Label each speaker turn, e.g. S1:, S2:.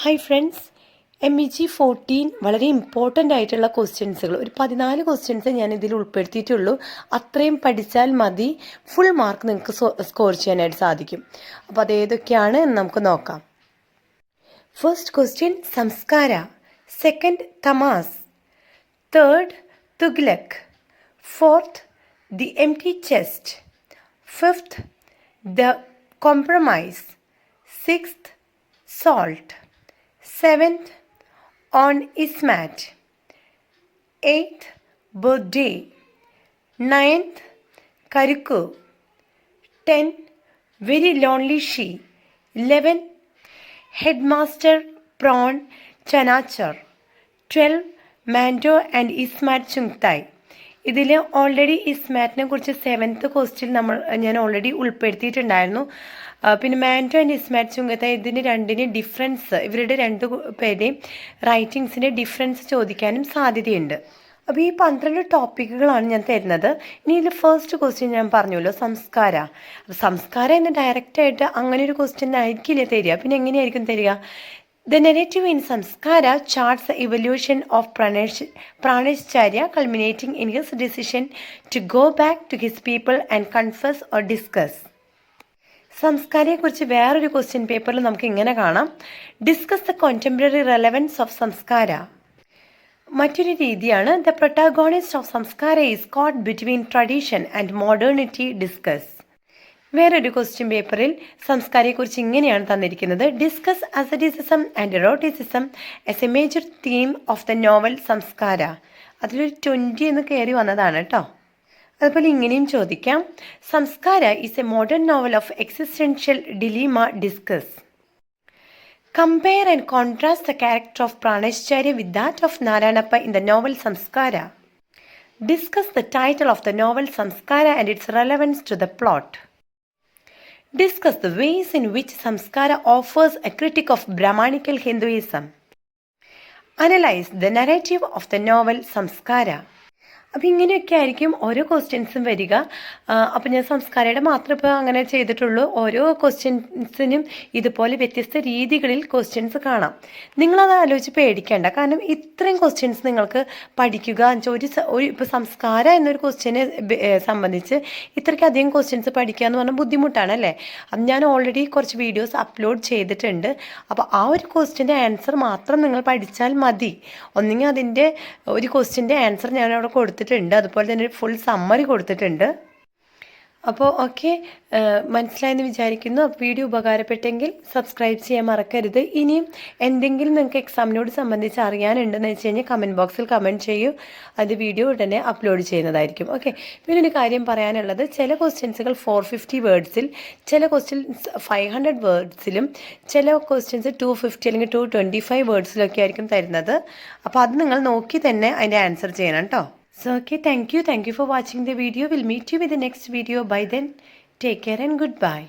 S1: Hi friends M E G fourteen വളരെ important ആയിട്ടുള്ള ക്വസ്റ്റ്യൻസുകൾ ഒരു പതിനാല് ക്വസ്റ്റ്യൻസ് ഞാൻ ഇതിൽ ഉൾപ്പെടുത്തിയിട്ടുള്ളൂ. അത്രയും പഠിച്ചാൽ മതി. ഫുൾ മാർക്ക് നിങ്ങൾക്ക് സ്കോർ ചെയ്യാനായിട്ട് സാധിക്കും. അപ്പോൾ അത് ഏതൊക്കെയാണ് എന്ന് നമുക്ക് നോക്കാം. First question Samskara. Second Tamas. Third Tughlaq. Fourth the M T chest fifth the compromise sixth Seventh, on Ismat. Eighth, birthday. Ninth, Kariku. Ten, very lonely she. Eleven, headmaster prawn chanachar. Twelve, Mando and Ismat Chungtai. ഇതിൽ already ഇസ്മാറ്റിനെ കുറിച്ച് seventh question നമ്മൾ ഞാൻ already ഉൾപ്പെടുത്തിയിട്ടുണ്ടായിരുന്നു പിന്നെ മാന്റോ and ഇസ്മാറ്റ് ചുങ്കത്ത ഇതിന് രണ്ടിന് difference ഇവരുടെ രണ്ട് പേരുടെയും റൈറ്റിങ്സിന്റെ ഡിഫറൻസ് ചോദിക്കാനും സാധ്യതയുണ്ട്. അപ്പോൾ ഈ പന്ത്രണ്ട് ടോപ്പിക്കുകളാണ് ഞാൻ തരുന്നത്. ഇനി ഇതിൽ ഫസ്റ്റ് ക്വസ്റ്റ്യൻ ഞാൻ പറഞ്ഞല്ലോ സംസ്കാര. അപ്പോൾ സംസ്കാരം എന്ന് ഡയറക്റ്റായിട്ട് അങ്ങനെ ഒരു ക്വസ്റ്റ്യൻ ആയിരിക്കില്ല തരിക? പിന്നെ എങ്ങനെയായിരിക്കും തരിക? The negative in Samskara charts evolution of Pranesh Praneshacharya culminating in his decision to go back to his people and confuse or discuss. സംസ്കാരയെക്കുറിച്ച് വേറൊരു ക്വസ്റ്റ്യൻ പേപ്പറിൽ നമുക്ക് ഇങ്ങനെ കാണാം. Discuss the contemporary relevance of Samskara മറ്റൊരു രീതിയാണ് the protagonist of Samskara is caught between tradition and modernity discuss വേറൊരു question പേപ്പറിൽ സംസ്കാരയെക്കുറിച്ച് ഇങ്ങനെയാണ് തന്നിരിക്കുന്നത്. Discuss asceticism and eroticism as a major theme of the novel Samskara അതിലൊരു ട്വന്റി എന്ന് കയറി വന്നതാണ് കേട്ടോ. അതുപോലെ ഇങ്ങനെയും ചോദിക്കാം Samskara is a modern novel of existential dilemma discuss compare and contrast the character of Praneshacharya with that of Narayanappa in the novel Samskara discuss the title of the novel Samskara and its relevance to the plot discuss the ways in which Samskara offers a critique of Brahmanical Hinduism. Analyze the narrative of the novel Samskara. അപ്പോൾ ഇങ്ങനെയൊക്കെ ആയിരിക്കും ഓരോ ക്വസ്റ്റ്യൻസും വരിക. അപ്പം ഞാൻ സംസ്കാരയുടെ മാത്രം ഇപ്പോൾ അങ്ങനെ ചെയ്തിട്ടുള്ളൂ. ഓരോ ക്വസ്റ്റ്യൻസിനും ഇതുപോലെ വ്യത്യസ്ത രീതികളിൽ ക്വസ്റ്റ്യൻസ് കാണാം. നിങ്ങളത് ആലോചിച്ച് പേടിക്കേണ്ട. കാരണം ഇത്രയും ക്വസ്റ്റ്യൻസ് നിങ്ങൾക്ക് പഠിക്കുക ഒരു ഒരു ഇപ്പോൾ സംസ്കാര എന്നൊരു ക്വസ്റ്റ്യനെ സംബന്ധിച്ച് ഇത്രയ്ക്കധികം ക്വസ്റ്റ്യൻസ് പഠിക്കുക എന്ന് പറഞ്ഞാൽ ബുദ്ധിമുട്ടാണ് അല്ലേ? അപ്പം ഞാൻ ഓൾറെഡി കുറച്ച് വീഡിയോസ് അപ്ലോഡ് ചെയ്തിട്ടുണ്ട്. അപ്പോൾ ആ ഒരു ക്വസ്റ്റ്യന്റെ ആൻസർ മാത്രം നിങ്ങൾ പഠിച്ചാൽ മതി. ഒന്നെങ്കിൽ അതിന്റെ ഒരു ക്വസ്റ്റ്യന്റെ ആൻസർ ഞാൻ അവിടെ കൊടുത്തു കൊടുത്തിട്ടുണ്ട്. അതുപോലെ തന്നെ ഒരു ഫുൾ സമ്മറി കൊടുത്തിട്ടുണ്ട്. അപ്പോൾ ഓക്കെ മനസ്സിലായെന്ന് വിചാരിക്കുന്നു. വീഡിയോ ഉപകാരപ്പെട്ടെങ്കിൽ സബ്സ്ക്രൈബ് ചെയ്യാൻ മറക്കരുത്. ഇനിയും എന്തെങ്കിലും നിങ്ങൾക്ക് എക്സാമിനോട് സംബന്ധിച്ച് അറിയാനുണ്ടെന്ന് വെച്ച് കഴിഞ്ഞാൽ കമന്റ് ബോക്സിൽ കമന്റ് ചെയ്യൂ. അത് വീഡിയോ ഉടനെ അപ്ലോഡ് ചെയ്യുന്നതായിരിക്കും. ഓക്കെ പിന്നെ ഒരു കാര്യം പറയാനുള്ളത്. ചില ക്വസ്റ്റ്യൻസുകൾ ഫോർ ഫിഫ്റ്റി വേർഡ്സിൽ ചില ക്വസ്റ്റ്യൻസ് ഫൈവ് ഹൺഡ്രഡ് വേർഡ്സിലും ചില ക്വസ്റ്റ്യൻസ് ടു ഫിഫ്റ്റി അല്ലെങ്കിൽ ടു ട്വന്റി ഫൈവ് വേർഡ്സിലൊക്കെ ആയിരിക്കും തരുന്നത്. അപ്പോൾ അത് നിങ്ങൾ നോക്കി തന്നെ അതിന്റെ ആൻസർ ചെയ്യണം കേട്ടോ So, okay, thank you. Thank you for watching the video. We'll meet you with the next video. By then, take care and goodbye.